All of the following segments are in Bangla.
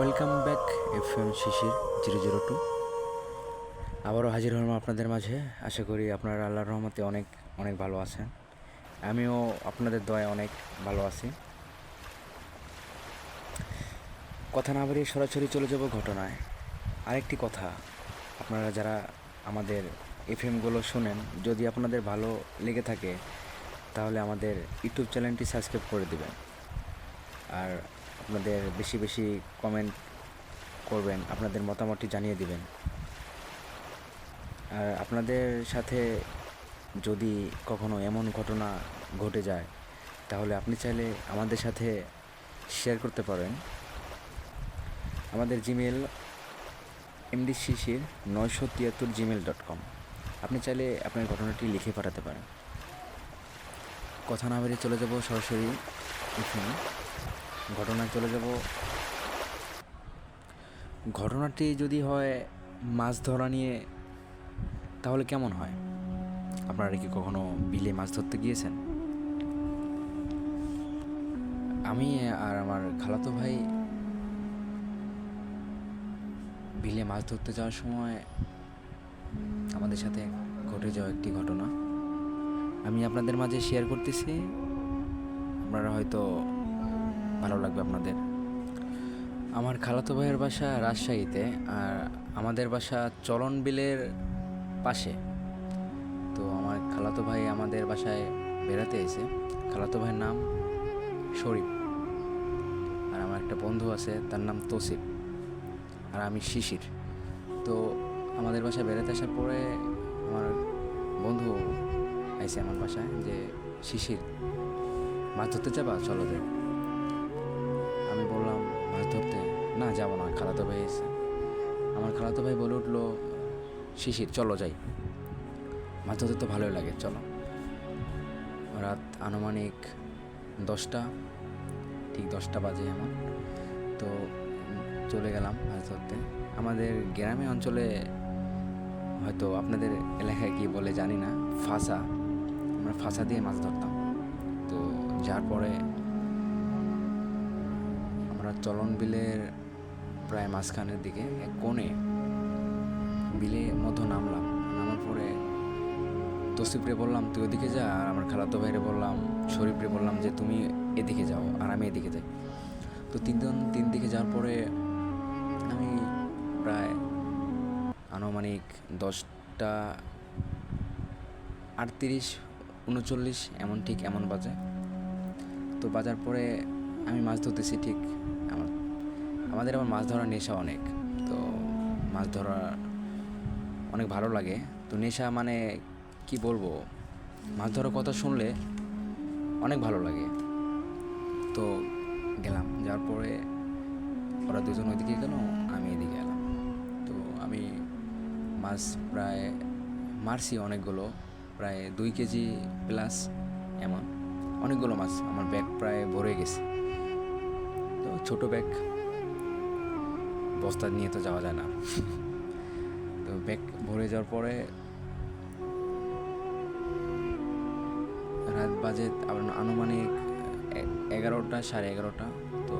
Welcome back F M Shishir zero zero two আবারও হাজির হলাম আপনাদের মাঝে। আশা করি আপনারা আল্লাহর রহমতে অনেক অনেক ভালো আছেন। আমিও আপনাদের দয়ে অনেক ভালো আছি। কথা না বাড়িয়ে সরাসরি চলে যাব ঘটনায়। আরেকটি কথা, আপনারা যারা আমাদের এফ এমগুলো শোনেন, যদি আপনাদের ভালো লেগে থাকে, তাহলে আমাদের ইউটিউব চ্যানেলটি সাবস্ক্রাইব করে দেবেন। আর আপনাদের বেশি বেশি কমেন্ট করবেন, আপনাদের মতামতটি জানিয়ে দিবেন। আর আপনাদের সাথে যদি কখনো এমন ঘটনা ঘটে যায়, তাহলে আপনি চাইলে আমাদের সাথে শেয়ার করতে পারেন। আমাদের জিমেল এমডি শিশির নয়শো তিয়াত্তর জিমেল ডট কম আপনি চাইলে আপনার ঘটনাটি লিখে পাঠাতে পারেন। কথা না বেরিয়ে চলে যাব সরাসরি এখানে। ঘটনায় চলে যাব। ঘটনাটি যদি হয় মাছ ধরা নিয়ে, তাহলে কেমন হয়? আপনারা কি কখনো বিলে মাছ ধরতে গিয়েছেন? আমি আর আমার খালাতো ভাই বিলে মাছ ধরতে যাওয়ার সময় আমাদের সাথে ঘটে যাওয়া একটি ঘটনা। আমি আপনাদের মাঝে শেয়ার করতেছি। আপনারা হয়তো ভালো লাগবে আপনাদের? আমার খালাতো ভাইয়ের বাসা রাজশাহীতে আর আমাদের বাসা চলন বিলের পাশে। তো আমার খালাতো ভাই আমাদের বাসায় বেড়াতে এসে, খালাতো ভাইয়ের নাম শরীফ আর আমার একটা বন্ধু আছে, তার নাম তসিফ আর আমি শিশির। তো আমাদের বাসায় বেড়াতে আসার পরে আমার বন্ধু আইসে আমার বাসায় যে, শিশির, মাছ ধরতে যাবা? চলো যাই না, যাব না, খালাতো ভাই এসে। আমার খালাতো ভাই বলে উঠল, শিশির, চলো যাই। মাছ ধরতে তো ভালোই লাগে, চলো। রাত আনুমানিক দশটা, ঠিক দশটা বাজে এমন। তো চলে গেলাম মাছ ধরতে। আমাদের গ্রামে অঞ্চলে হয়তো আপনাদের এলাকায় কি বলে জানি না, ফাঁসা। আমরা ফাঁসা দিয়ে মাছ ধরতাম। তো যার পরে আমরা চলন বিলের প্রায় মাঝখানের দিকে এক কোণে বিলে মতো নামলাম। নামার পরে তসিফরে বললাম, তুই ওদিকে যা। আর আমার খালাতো ভাইরে বললাম, শরীফরে বললাম যে, তুমি এদিকে যাও আর আমি এদিকে যাই। তো তিনজন তিন দিকে যাওয়ার পরে আমি প্রায় আনুমানিক দশটা আটত্রিশ, উনচল্লিশ, এমন ঠিক এমন বাজে। তো বাজার পরে আমি মাছ ধরতেছি ঠিক আমাদের আবার মাছ ধরার নেশা অনেক, তো মাছ ধরা অনেক ভালো লাগে। তো নেশা মানে কি বলব? মাছ ধরার কথা শুনলে অনেক ভালো লাগে। তো গেলাম, যাওয়ার পরে ওরা দুজন ওইদিকে গেল, আমি এদিকে এলাম তো আমি মাছ প্রায় মারছি অনেকগুলো, প্রায় দুই কেজি প্লাস এমন। অনেকগুলো মাছ, আমার ব্যাগ প্রায় ভরে গেছে। তো ছোটো ব্যাগ বস্তা নিয়ে তো যাওয়া যায় না। তো ব্যাগ ভরে যাওয়ার পরে রাত বাজে আনুমানিক এগারোটা, সাড়ে এগারোটা। তো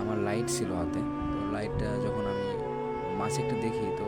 আমার লাইট ছিল হাতে। তো লাইটটা যখন আমি মাছ একটা দেখি, তো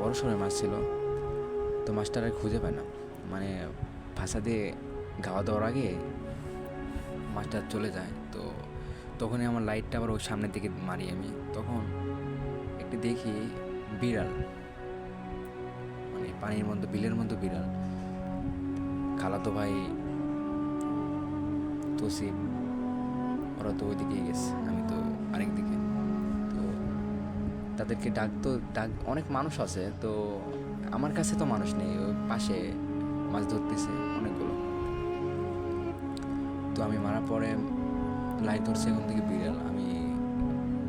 বড় সড়ো মাছ ছিল। তো মাছটার আর খুঁজে পায় না। মানে ভাষা দিয়ে গাওয়া দেওয়ার আগে মাছটা চলে যায়। তো তখনই আমার লাইটটা আবার ওই সামনের দিকে মারি আমি। তখন একটু দেখি বিড়াল মানে পানির মধ্যে, বিলের মধ্যে বিড়াল। খালাতো ভাই তসিফ ওরা তো ওইদিকে গেছে, আমি তো আরেক দিকে। তো তাদেরকে ডাক তো, ডাক, অনেক মানুষ আছে, তো আমার কাছে তো মানুষ নেই, ওই পাশে মাছ ধরতেছে অনেকগুলো। তো আমি মারা পরে লাইট ধরছে, এখন থেকে বিড়াল। আমি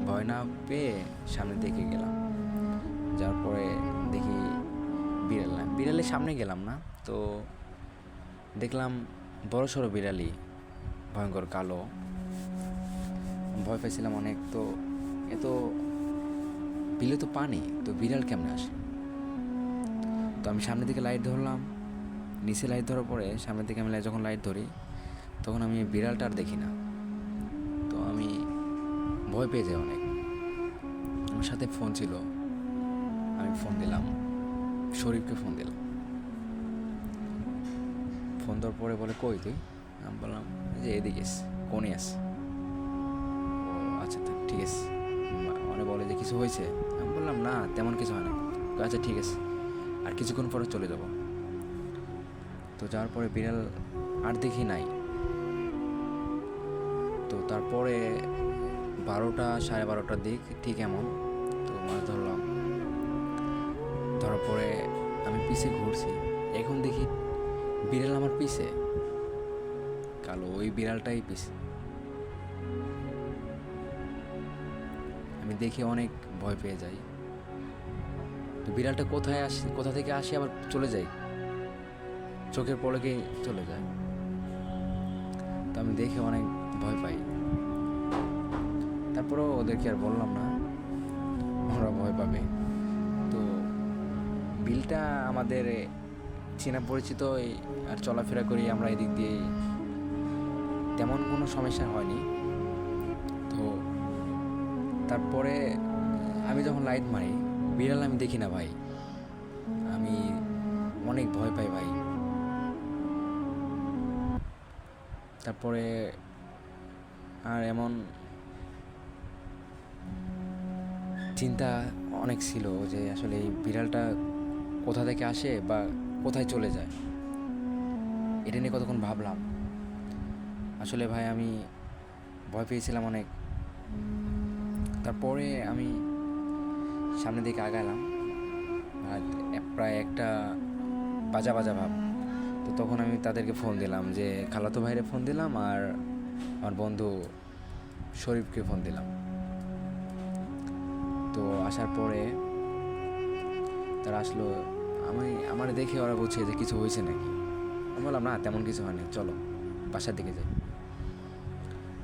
ভয় না পেয়ে সামনে দেখে গেলাম। যাওয়ার পরে দেখি বিড়াল না। বিড়ালের সামনে গেলাম না, তো দেখলাম বড় সড়ো বিড়ালি ভয়ঙ্কর কালো। ভয় পাইছিলাম অনেক, তো এত বিলে তো পানি, তো বিড়াল কেমনে আসে? তো আমি সামনের দিকে লাইট ধরলাম। নিচে লাইট ধরার পরে সামনের দিকে আমি যখন লাইট ধরি, তখন আমি বিড়ালটা আর দেখি না। ভয় পেয়ে যায় অনেক। আমার সাথে ফোন ছিল, আমি ফোন দিলাম শরীফকে ফোন দিলাম। ফোন দেওয়ার পরে বলে, কই তুই? আমি বললাম যে এদিকে এস কোনে আস আচ্ছা ঠিক আছে। মানে বলে যে, কিছু হয়েছে? আমি বললাম, না, তেমন কিছু হয় না। আচ্ছা ঠিক আছে, আর কিছুক্ষণ পরে চলে যাব। তো যাওয়ার পরে বিড়াল আর দেখি নাই। তো তারপরে বারোটা, সাড়ে বারোটার দিক, ঠিক এমন। তো মাছ ধরলাম, ধরার পরে আমি পিছে ঘুরছি। এখন দেখি বিড়াল আমার পিছে কালো ওই বিড়ালটাই পিছে আমি দেখে অনেক ভয় পেয়ে যাই। তো বিড়ালটা কোথায় আসে, কোথা থেকে আসে আবার চলে যায় চোখের পলকেই চলে যায়। তো আমি দেখে অনেক ভয় পাই। তারপরেও ওদেরকে আর বললাম না ওরা ভয় পাবে। তো বিলটা আমাদের চেনা পরিচিত আর চলাফেরা করি আমরা এদিক দিয়ে তেমন কোনো সমস্যা হয়নি। তো তারপরে আমি যখন লাইট মারি, বিড়াল আমি দেখি না ভাই। আমি অনেক ভয় পাই ভাই। তারপরে আর এমন চিন্তা অনেক ছিল যে আসলে এই বিড়ালটা কোথা থেকে আসে বা কোথায় চলে যায়। এটা নিয়ে কতক্ষণ ভাবলাম। আসলে ভাই আমি ভয় পেয়েছিলাম অনেক। তারপরে আমি সামনের দিকে আগালাম প্রায় একটা বাজা বাজা ভাব। তো তখন আমি তাদেরকে ফোন দিলাম যে, খালাতো ভাইরে ফোন দিলাম আর আমার বন্ধু শরীফকে ফোন দিলাম। তো আসার পরে তারা আসলো আমি আমার দেখে ওরা বলছে যে কিছু হয়েছে নাকি? আমি বললাম, না, তেমন কিছু হয়নি, চলো, বাসার দিকে যাই।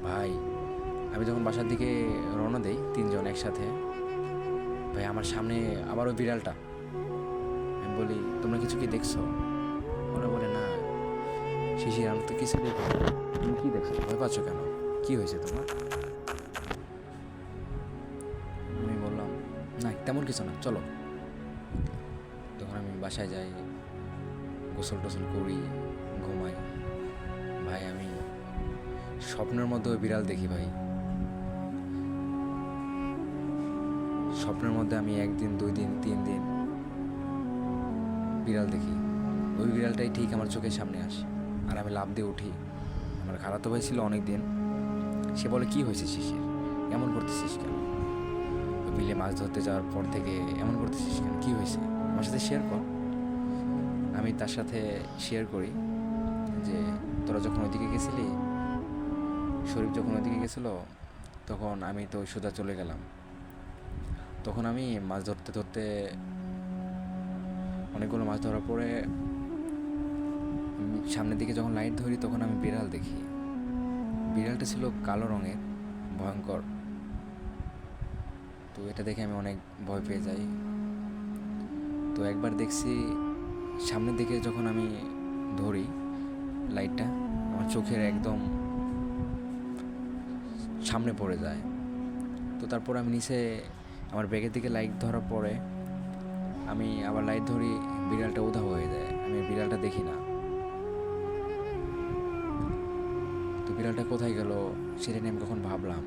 ভাই, আমি যখন বাসার দিকে রওনা দেই তিনজন একসাথে, ভাই, আমার সামনে আবার ওই বিড়ালটা। আমি বলি, তোমরা কিছু কি দেখছ? ওরা বলে, না, শিশির, আমি তো কিছু দেখি তুমি কি দেখছ? ভয় পাচ্ছ কেন? কি হয়েছে তোমার? তেমন কিছু না, চলো। তখন আমি বাসায় যাই, গোসল টোসল করি, ঘুমাই। ভাই, আমি স্বপ্নের মধ্যে বিড়াল দেখি ভাই। স্বপ্নের মধ্যে আমি একদিন দুই দিন তিন দিন বিড়াল দেখি। ওই বিড়ালটাই ঠিক আমার চোখের সামনে আসে আর আমি লাভ দিয়ে উঠি। আমার খালাতো ভাই ছিল অনেক দিন সে বলে, কি হয়েছে শিশির? এমন করতেছিস কেন? বিলে মাছ ধরতে যাওয়ার পর থেকে এমন করতেছিস কেন? কি হয়েছে? আমার সাথে শেয়ার কর। আমি তার সাথে শেয়ার করি যে, তোরা যখন ওইদিকে গেছিলি, শরীফ যখন ওইদিকে গেছিল, তখন আমি তো সোজা চলে গেলাম। তখন আমি মাছ ধরতে ধরতে অনেকগুলো মাছ ধরার পরে সামনের দিকে যখন লাইট ধরি, তখন আমি বিড়াল দেখি। বিড়ালটা ছিল কালো রঙের, ভয়ঙ্কর। তো এটা দেখে আমি অনেক ভয় পেয়ে যাই। তো একবার দেখছি সামনের দিকে যখন আমি ধরি লাইটটা, আমার চোখের একদম সামনে পড়ে যায়। তো তারপর আমি নিচে আমার ব্যাগের দিকে লাইট ধরার পরে আমি আবার লাইট ধরি, বিড়ালটা উধাও হয়ে যায়। আমি বিড়ালটা দেখি না। তো বিড়ালটা কোথায় গেল সেটা নিয়ে আমি কখন ভাবলাম।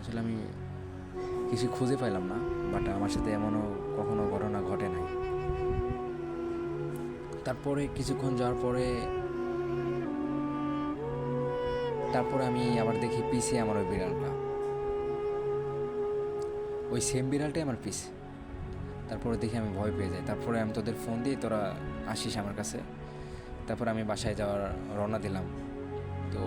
আসলে আমি কিছু খুঁজে পাইলাম না বাট আমার সাথে এমনও কখনো ঘটনা ঘটে নাই। তারপরে কিছুক্ষণ যাওয়ার পরে, তারপরে আমি আবার দেখি পিছে আমার ওই বিড়ালটা। ওই সেম বিড়ালটাই আমার পিছে তারপরে দেখি আমি ভয় পেয়ে যাই। তারপরে আমি তোদের ফোন দিই, তোরা আসিস আমার কাছে। তারপরে আমি বাসায় যাওয়ার রওনা দিলাম। তো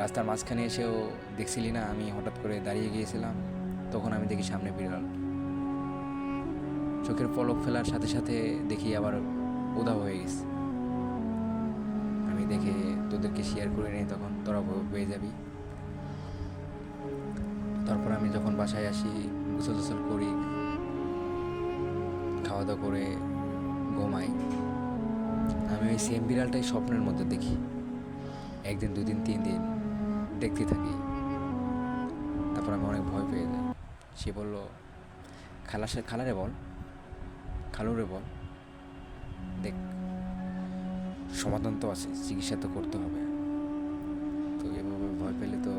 রাস্তার মাঝখানে এসেও দেখছিলি না, আমি হঠাৎ করে দাঁড়িয়ে গিয়েছিলাম। তখন আমি দেখি সামনে বিড়াল। চোখের পলক ফেলার সাথে সাথে দেখি আবার উধাও হয়ে গেছে। আমি দেখে তোদেরকে শেয়ার করে নিই, তখন তোরা পেয়ে যাবি। তারপর আমি যখন বাসায় আসি, গোসল টোসল করি খাওয়া দাওয়া করে ঘুমাই। আমি ওই সেম বিড়ালটাই স্বপ্নের মধ্যে দেখি। একদিন, দুদিন, তিন দিন দেখতে থাকি। তারপর আমি অনেক ভয় পেয়ে যাই। সে বলল, খালার সাথে খালারে বল, খালুরে বল। দেখ, সমাধান তো আছে, চিকিৎসা তো করতে হবে। তো এভাবে ভয় পেলে তো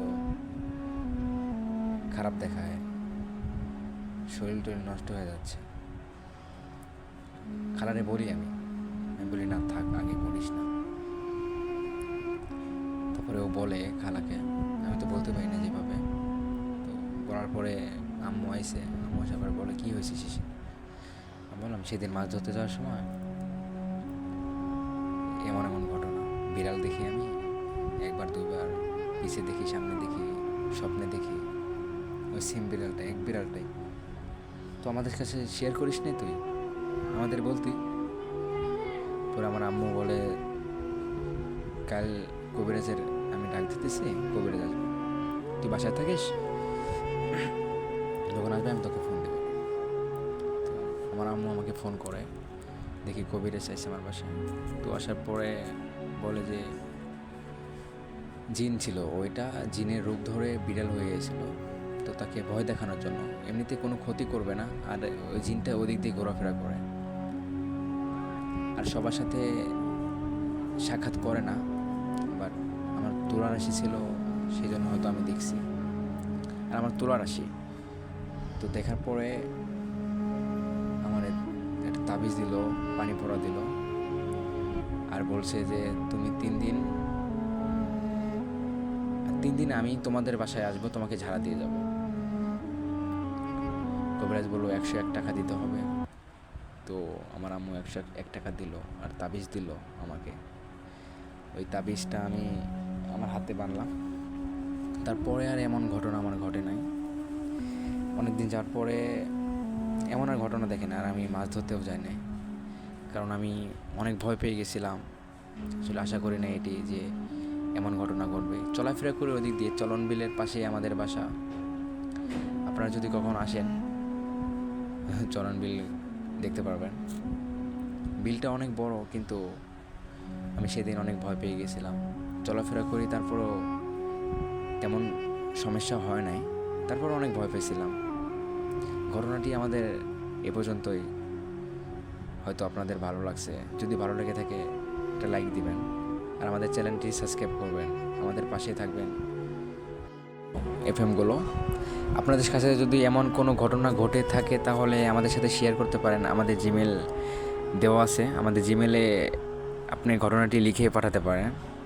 খারাপ দেখায়। শরীর টরীর নষ্ট হয়ে যাচ্ছে। খালারে বলি আমি আমি বলি, না, থাক, আগে বলিস না। তারপরে ও বলে খালাকে, আমি তো বলতে পারি না যেভাবে। তো বলার পরে আম্মু আইসে আম্মু পরে বলে, কী হয়েছে শিশি? আমি বললাম, সেদিন মাছ ধরতে যাওয়ার সময় এমন এমন ঘটনা। বিড়াল দেখি আমি, একবার, দুইবার, পিছে দেখি, সামনে দেখি, স্বপ্নে দেখি। ওই সেম বিড়ালটা, এক বিড়ালটাই। তো আমাদের কাছে শেয়ার করিস নি তুই? আমাদের বলতি পরে আমার আম্মু বলে, কাল কবিরাজের আমি ডাক দিতেছি, কবিরাজ আসবে। তুই বাসায় থাকিস? যখন আসবে, আমি তোকে ফোন দেবো। আমার আম্মু আমাকে ফোন করে, দেখি কবিরাজ চাইছে আমার বাসায়। তো আসার পরে বলে যে, জিন ছিল, ওইটা জিনের রূপ ধরে বিড়াল হয়ে গেছিল। তো তাকে ভয় দেখানোর জন্য। এমনিতে কোনো ক্ষতি করবে না, আর ওই জিনটা ওদিক দিয়ে ঘোরাফেরা করে। আর সবার সাথে সাক্ষাৎ করে না বাট আমার তুলা রাশি ছিল, সেই জন্য হয়তো আমি দেখছি। আর আমার তুলা রাশি তো দেখার পরে আমার একটা তাবিজ দিল, পানি পড়া দিল। আর বলছে যে, তুমি তিন দিন তিন দিন আমি তোমাদের বাসায় আসব, তোমাকে ঝাড়া দিয়ে যাব। কবিরাজ বলল, একশো এক টাকা দিতে হবে। তো আমার আম্মু একশো এক টাকা দিল আর তাবিজ দিল আমাকে। ওই তাবিজটা আমি আমার হাতে বানলাম। তারপরে আর এমন ঘটনা আমার ঘটে নাই। অনেক দিন যাওয়ার পরে এমন আর ঘটনা দেখে না, আর আমি মাছ ধরতেও যাই নাই। কারণ আমি অনেক ভয় পেয়ে গেছিলাম। আসলে আশা করি না এটি যে এমন ঘটনা ঘটবে। চলাফেরা করে ওদিক দিয়ে চলন বিলের পাশেই আমাদের বাসা। আপনারা যদি কখন আসেন চলন বিল দেখতে পারবেন। বিলটা অনেক বড়, কিন্তু আমি সেদিন অনেক ভয় পেয়ে গেছিলাম। চলাফেরা করি, তারপরও তেমন সমস্যা হয় নাই। তারপর অনেক ভয় পেয়েছিলাম। ঘটনাটি আমাদের এ পর্যন্তই। হয়তো আপনাদের ভালো লাগছে। যদি ভালো লেগে থাকে, একটা লাইক দিবেন। আর আমাদের চ্যানেলটি সাবস্ক্রাইব করবেন। আমাদের পাশে থাকবেন এফএমগুলো। আপনাদের কাছে যদি এমন কোনো ঘটনা ঘটে থাকে, তাহলে আমাদের সাথে শেয়ার করতে পারেন। আমাদের জিমেল দেওয়া আছে। আমাদের জিমেলে আপনি ঘটনাটি লিখে পাঠাতে পারেন।